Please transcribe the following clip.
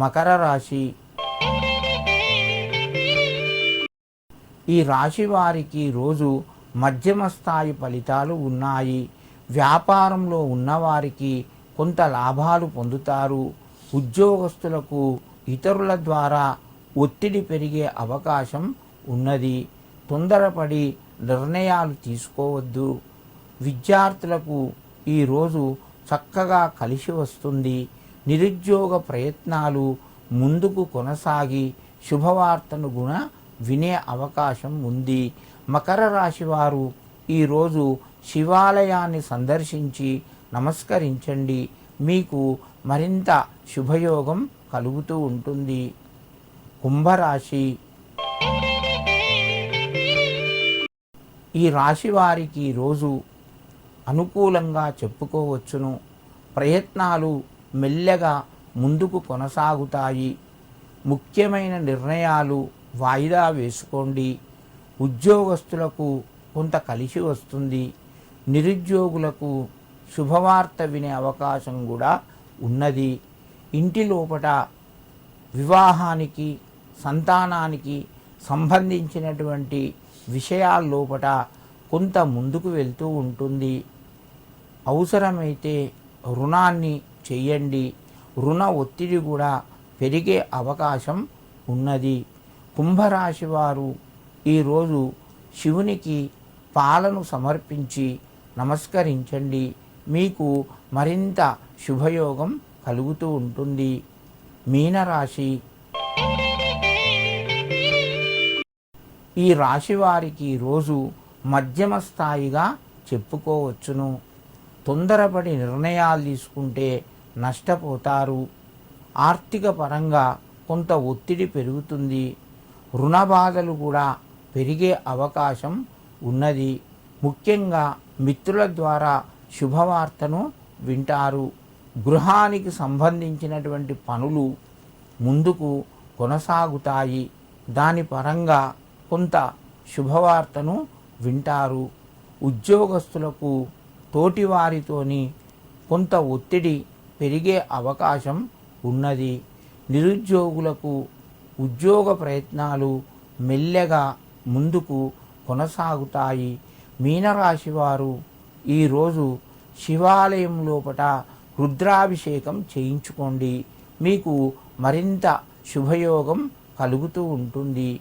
మకర రాశి. ఈ రాశి వారికి రోజు మధ్యమ స్థాయి ఫలితాలు ఉన్నాయి. వ్యాపారంలో ఉన్నవారికి కొంత లాభాలు పొందుతారు. ఉద్యోగస్తులకు ఇతరుల ద్వారా ఒత్తిడి పెరిగే అవకాశం ఉన్నది. తొందరపడి నిర్ణయాలు తీసుకోవద్దు. విద్యార్థులకు ఈరోజు చక్కగా కలిసి వస్తుంది. నిరుద్యోగ ప్రయత్నాలు ముందుకు కొనసాగి శుభవార్తను గుణ వినే అవకాశం ఉంది. మకర రాశి వారు ఈరోజు శివాలయాన్ని సందర్శించి నమస్కరించండి. మీకు మరింత శుభయోగం కలుగుతూ ఉంటుంది. కుంభరాశి ఈ రాశి వారికి రోజు అనుకూలంగా చెప్పుకోవచ్చును. ప్రయత్నాలు మెల్లగా ముందుకు కొనసాగుతాయి. ముఖ్యమైన నిర్ణయాలు వాయిదా వేసుకోండి. ఉద్యోగస్తులకు కొంత కలిసి వస్తుంది. నిరుద్యోగులకు శుభవార్త వినే అవకాశం కూడా ఉన్నది. ఇంటి లోపట వివాహానికి సంతానానికి సంబంధించినటువంటి విషయాల లోపట కొంత ముందుకు వెళ్తూ ఉంటుంది. అవసరమైతే రుణాన్ని చేయండి. రుణ ఒత్తిడి కూడా పెరిగే అవకాశం ఉన్నది. కుంభరాశి వారు ఈరోజు శివునికి పాలను సమర్పించి నమస్కరించండి. మీకు మరింత శుభయోగం కలుగుతూ ఉంటుంది. మీనరాశి. ఈ రాశి వారికి రోజు మధ్యమ స్థాయిగా చెప్పుకోవచ్చును. తొందరపడి నిర్ణయాలు తీసుకుంటే నష్టపోతారు. ఆర్థిక పరంగా కొంత ఒత్తిడి పెరుగుతుంది. రుణ బాధలు కూడా పెరిగే అవకాశం ఉన్నది. ముఖ్యంగా మిత్రుల ద్వారా శుభవార్తను వింటారు. గృహానికి సంబంధించినటువంటి పనులు ముందుకు కొనసాగుతాయి. దాని పరంగా కొంత శుభవార్తను వింటారు. ఉద్యోగస్తులకు తోటివారితోని కొంత ఒత్తిడి పెరిగే అవకాశం ఉన్నది. నిరుద్యోగులకు ఉద్యోగ ప్రయత్నాలు మెల్లగా ముందుకు కొనసాగుతాయి. మీనరాశి వారు ఈరోజు శివాలయం లోపట రుద్రాభిషేకం చేయించుకోండి. మీకు మరింత శుభయోగం కలుగుతూ ఉంటుంది.